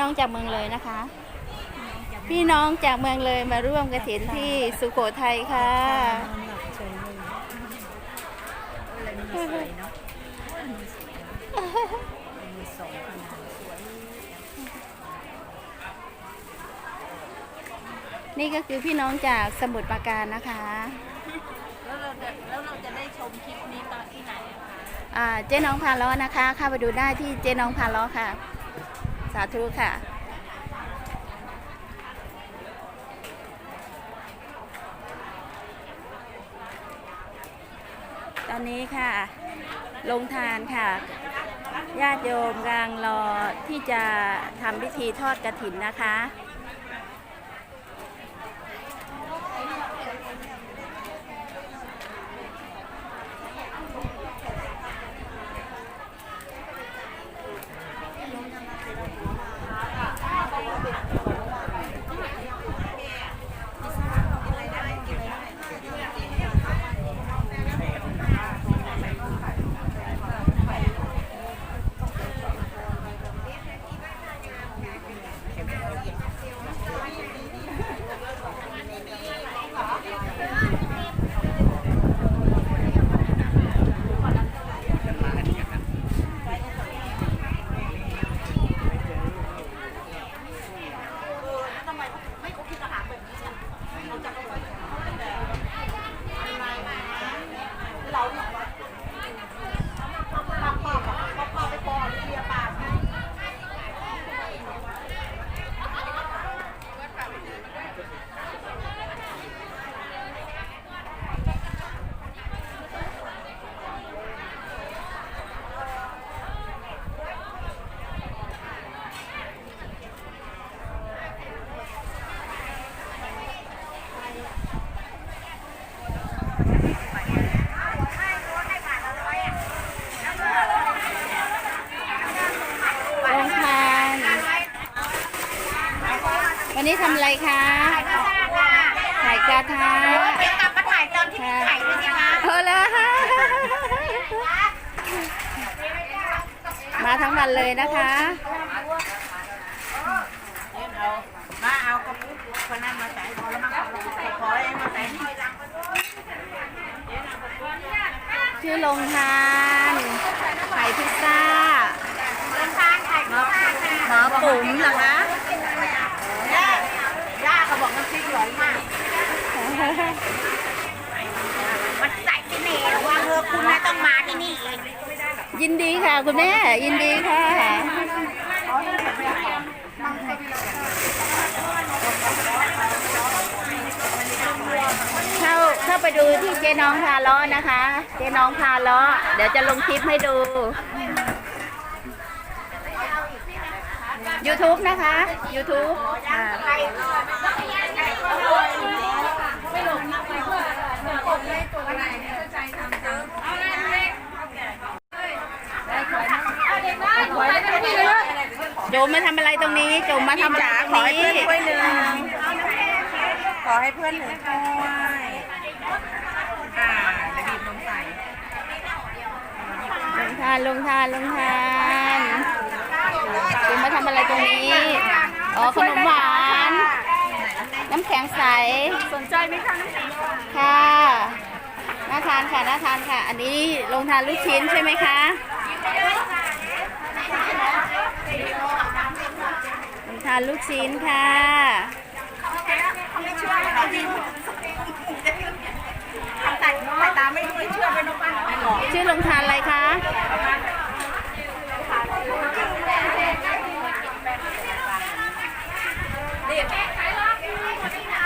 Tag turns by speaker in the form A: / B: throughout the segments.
A: น้องจากเมืองเลยนะคะ พี่น้องจากเมืองเลยมาร่วมกระถินที่สุโขทัยค่ะ
B: นอนหลับเฉยเลยอะไรมันสวยเนาะมีสองขนาดสวย
A: นี่ก็คือพี่น้องจากสมุทรปราการนะคะ
B: แล้วเราจะแล้วเราจะได้ชมคลิปนี้ตอนที่ไหนอะคะ
A: อ่า เจ๊น้องพาล้อนะคะ เข้าไปดูได้ที่เจ๊น้องพาล้อค่ะ สาธุค่ะตอนนี้ค่ะ ลงทานค่ะ ญาติโยมกำลังรอที่จะทำพิธีทอดกระถินนะคะ ลงทานวันนี้ทำอะไรคะถ่ายกระทะ
C: เดี๋ยวกลับมาถ่ายตอนที่พี่ถ่ายด้วยสิคะ
A: เออเลยมา ทั้งวันเลยนะคะ
B: มาเอากระปุกคนนั้นมาใส่พอแล้วมาขอเองมาใส่นี่
A: ชื่อลงทานไข่พิซซ่า
C: เดินทางถ่าปค่ะ
B: หมอปุ๋มเหรอคะ
C: ย่าย่าเขาบอกน้ำพริกอร่อยมากมันใส่เสน่ห์ระวังเธอคุณนะต้องมาที่นี่เอง
A: ยินดีค่ะคุณแม่ ยินดีค่ะเข้าเข้าไปดูที่เจ๊น้องพาล้อนะคะ เจ๊น้องพาล้อ เดี๋ยวจะลงคลิปให้ดู YouTube นะคะ YouTube อ่า โจมมาทำอะไรตรงนี้ โจมมาทำอะไร
B: จ๋า
A: ตรง
B: ขอให้
A: นี้
B: เพื่อนถ้วยหนึ่งขอให้เพื่อนหนึ่งถ้วยอ่าเดี๋ยวบีบนมใส่
A: ลงทานลงทานลงทานโจมมาทำอะไรตรงนี้ อ๋อขนมหวาน น้ำแข็งใส
B: สนใจไหมคะน้ำแข็ง
A: ค่ะน่าทานค่ะน่าทานค่ะ อันนี้ลงทานลูกชิ้นใช่ไหมคะ ลงทานลูกชิ้นค่ะ
C: ทำใส่สายตาไม่ไม่เชื่อไปน้องบ้น
A: ชื่อลงทานอะไรคะ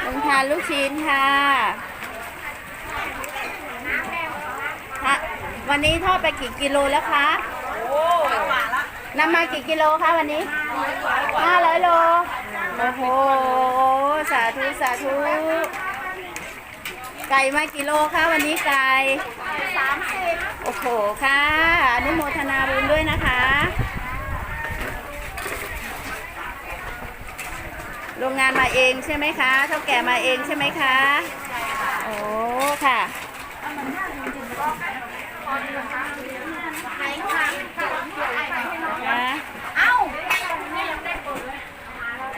A: ลงทานลูกชิ้นค่ะวันนี้ทอดไปกี่กิโลแล้วคะ
B: โอ้กว่าละ
A: นำมากี่กิโลคะวันนี้ ห้าร้อยโล โอ้โห สาธุ สาธุ ไก่มากี่โลคะวันนี้ไก่สามสิบโอ้โห ค่ะ อนุโมทนาบุญด้วยนะคะ โรงงานมาเองใช่ไหมคะ เท่าแก่มาเองใช่ไหมคะ โอ้ ค่ะ นะ
C: เอ้า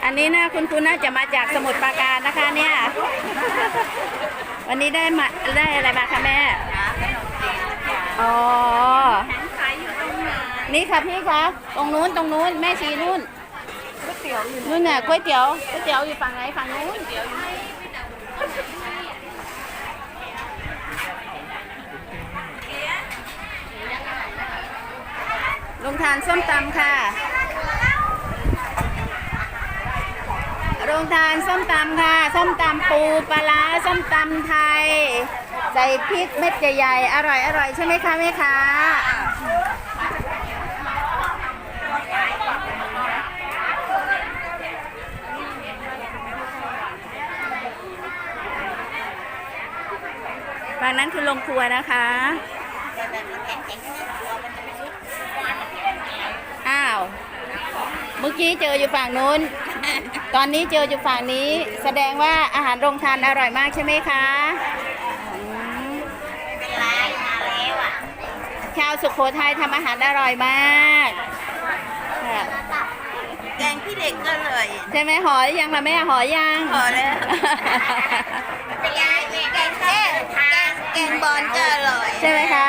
A: อันนี้นะคุณคุณน่าจะมาจากสมุทรปราการนะคะเนี่ย วันนี้ได้มาได้อะไรมาคะแม่ อ๋อ นี่ค่ะพี่คะ ตรงนู้นตรงนู้นแม่ชีนู่นนู่นน่ะก๋วยเตี๋ยวก๋วยเตี๋ยวอยู่ฝั่งไหนฝั่งนู้นลงทานส้มตำค่ะ โรงทานส้มตำค่ะ ส้มตำปูปลาส้มตำไทย ใส่พริกเม็ดใหญ่ๆ อร่อยอร่อยใช่ไหมคะแม่ค้าฝั่งนั้นคือโรงครัวนะคะอ้าว เมื่อกี้เจออยู่ฝั่งนู้น ตอนนี้เจออยู่ฝั่งนี้ แสดงว่าอาหารโรงทานอร่อยมากใช่ไหมคะอืม
C: เป็นไรมาแล้วอะ
A: ชาวสุโขทัยทำอาหารอร่อยมากค่ะ
C: แกงพี่เด็กก็เลย
A: ใช่ไหมหอยยังล่ะแม่หอยยัง
C: พอแล้วเป็นไงแกงแค่แกงแกงบอลก็อร่อย
A: ใช่ไหมคะ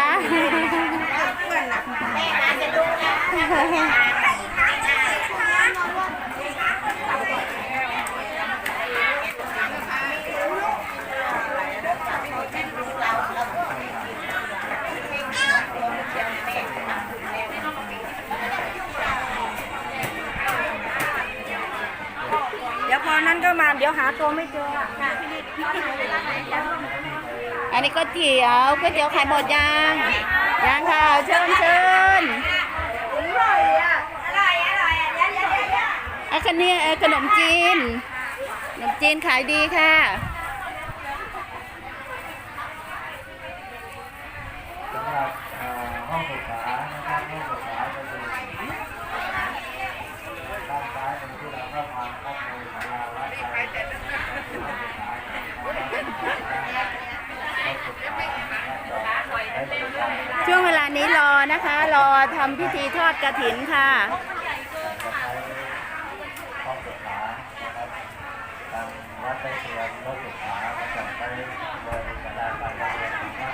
C: แม่มาจะดูนะ
B: เดี๋ยวพอนั้นก็มาเดี๋ยวหาตัวไม่เจอ
A: อันนี้ก๋วยเตี๋ยวก๋วยเตี๋ยวขายหมดยังยังค่ะเชิญเชิญ
C: อร่อยอะอร่อยอร่อยยย
A: อาคันนี้ขนมจีนขนมจีนขายดีค่ะ
D: สำหรับห้องศึกษานะครับห้องศึกษาจะอยู่ด้านซ้ายตรงที่เราเข้ามานะครับในศาลาวัดไทยห้องศึกษาห้องศึกษาได้บริการ
A: ช่วงเวลานี้รอนะคะ รอทำพิธีทอดกระถินค่ะ
D: รับทางวัดได้เตรียมรถศึกษาจัดไว้โดยศาลาการเรียนของวัด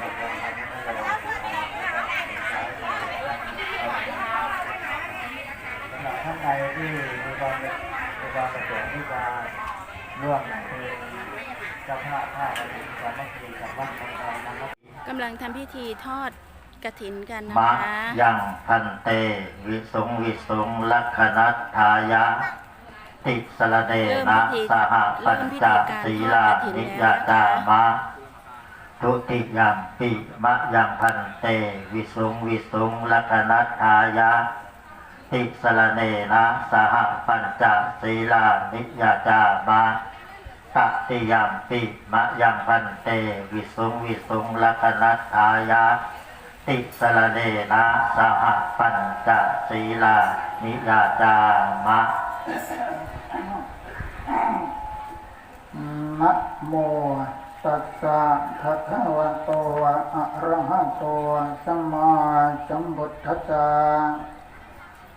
D: ดำเนินการให้เรานะครับสำหรับท่านใดที่มีความมีความประสงค์ที่จะร่วมเป็นเจ้าภาพภาคกฐินสามัคคีกับวัดของเรานะครับ
A: กำลังทำพิธีทอดกระถินกันนะ
D: มะ
A: คะ
D: ยังพันเต วิสงวิสงลักขณัตถายะ ติสระเดนะสหปัญจศีลา
A: นิ
D: ย
A: นะ
D: ตามะทุติยามปิมะยังพันเต วิสงวิสงลักขณัตถายะ ติสระเนนะสหปัญจศีลานิยตามะ ตติยามปิมะยังพันเต วิสุงวิสุงลักขณัตถายะติสระเนนะสหปัญจศีลา นิยาจามะ
E: นะโมตัสสะภะคะวะโตอะระหะโตสัมมาสัมพุทธัสสะ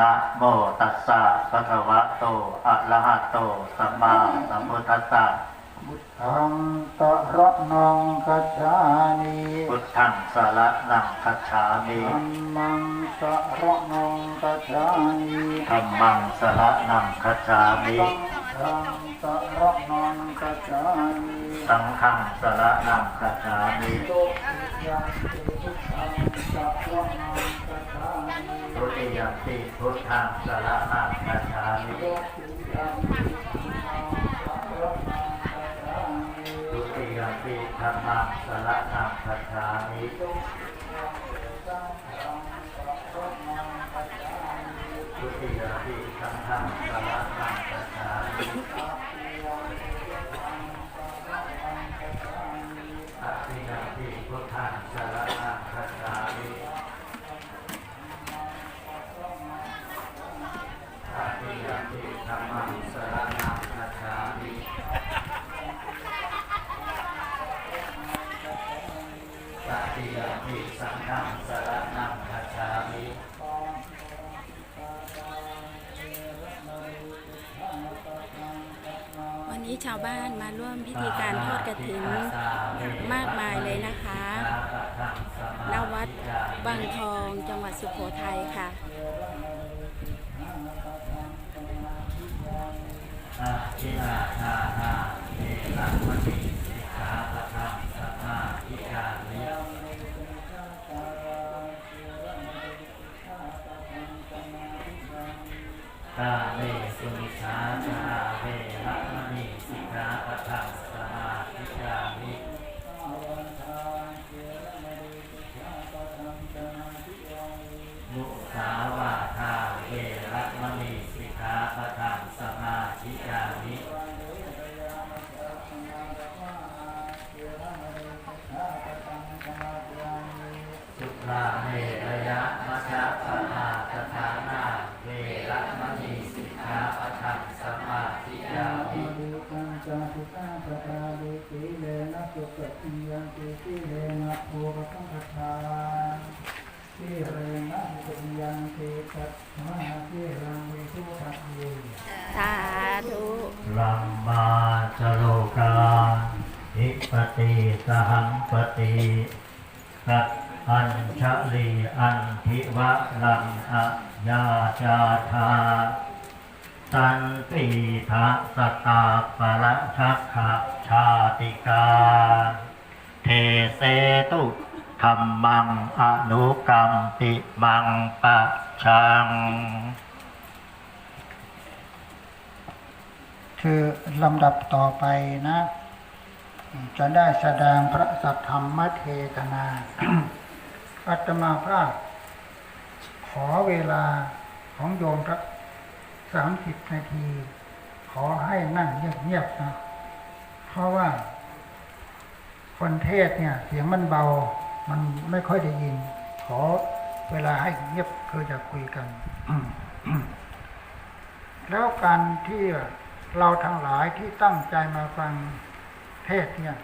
D: นะโมตัสสะภะคะวะโตอะระหะโตสัมมาสัมพุทธัสสะ
E: บุตังตะระนังกัจฉามิ
D: พุทธังสารนังคัจฉามิ
E: ธัมมังตะระนังกัจฉามิ
D: ธัมมังสารนังคัจฉามิ
E: สังฆังตะระนังกัจฉามิ
D: สังฆังสารนังคัจฉามิ
E: โตยังติพุทธังตะระนังกัจฉามิ
D: ทุติยมปิพุทธังสารนังคัจฉามิ
E: โตยังติพุทธังตะระนังกัจฉามิ
D: ทุติยมปิธรรมังสารนังคัจฉามิ ที่
A: ชาวบ้านมาร่วมพิธีการทอดกระถินมากมายเลยนะคะณวัดบางทองจังหวัดสุโขทัยค่ะ
D: อะทินาเอ ตัง
E: จาตุตาปตาดิสีเลนะสุขติยังติสีเลนะภูปสังฆทาสีเรนะสุขยังติตัตมหาสีรังวิทุขัดเย
A: สาธุ
D: ลัมมาจโลกาอิปติสหังปติกัตอัญชลีอันทิวะลังอะยาจาธา ตันปีทะสตาปะละชักขะชาติกา เทเสตุธรรมังอนุกรรมปิมังปะชัง
E: คือลำดับต่อไปนะ จะได้แสดงพระสัทธรรมเทศนาอาตมาภาพขอเวลาของโยมสัก สามสิบนาที ขอให้นั่งเงียบๆนะ เพราะว่า คนเทศเนี่ย เสียงมันเบา มันไม่ค่อยได้ยิน ขอเวลาให้เงียบคือจะคุยกัน แล้วการที่เราทั้งหลายที่ตั้งใจมาฟังเทศเนี่ย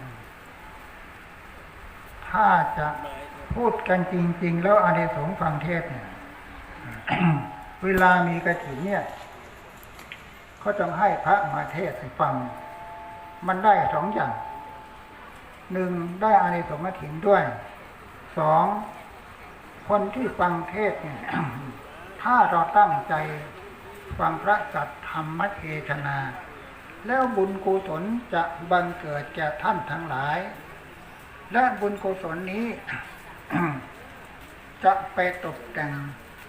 E: ถ้าจะพูดกันจริง ๆ แล้วอานิสงส์ฟังเทศเนี่ย เวลามีกระถิ่นเนี่ย เขาต้องให้พระมาเทศน์ให้ฟัง มันได้สองอย่าง หนึ่งได้อานิสงส์กฐินด้วย สอง คนที่ฟังเทศน์เนี่ย ถ้าเราตั้งใจฟังพระสัทธรรมเทศนา แล้วบุญกุศลจะบังเกิดแก่ท่านทั้งหลาย และบุญกุศลนี้ จะไปตกแต่ง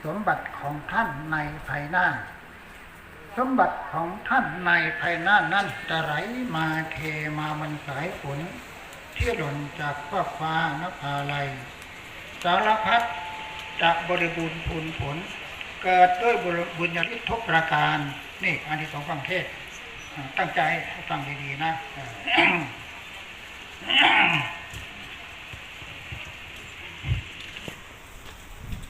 E: สมบัติของท่านในภายหน้า สมบัติของท่านในภายหน้านั้นจะไหลมาเทมามันสายฝนที่หล่นจากฟ้าฟ้านภาลัย สารพัดจะบริบูรณ์พูนผล เกิดด้วยบุญญาธิทุกประการ นี่อันที่สองฟังเทศ ตั้งใจฟังดีๆนะอ่า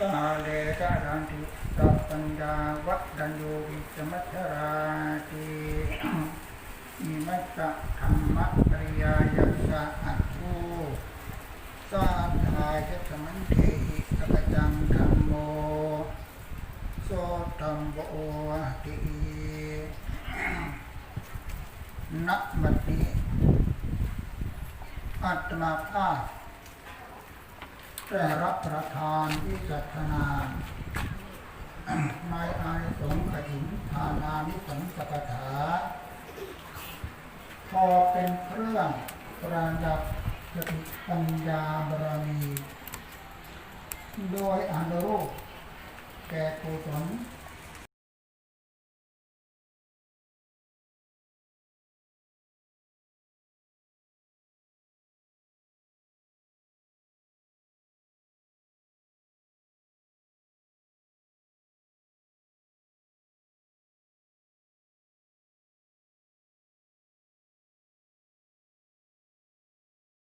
E: สาเลกะดันติสัพปัญญาวัดดันโยวิสมัชราติอิมัสสะธรรมปริยายัสสะอัตโตสาธายะสมันเทหิสัพจังธรรมโมโสธรรมโอตินักบัดนี้อัตมาภาพ ได้รับประทานวิจัตนาในอายสงส์กฐินทานานิสังสกถา พอเป็นเครื่องประดับสติปัญญาบารมี โดยอนุรูปแก่กุศล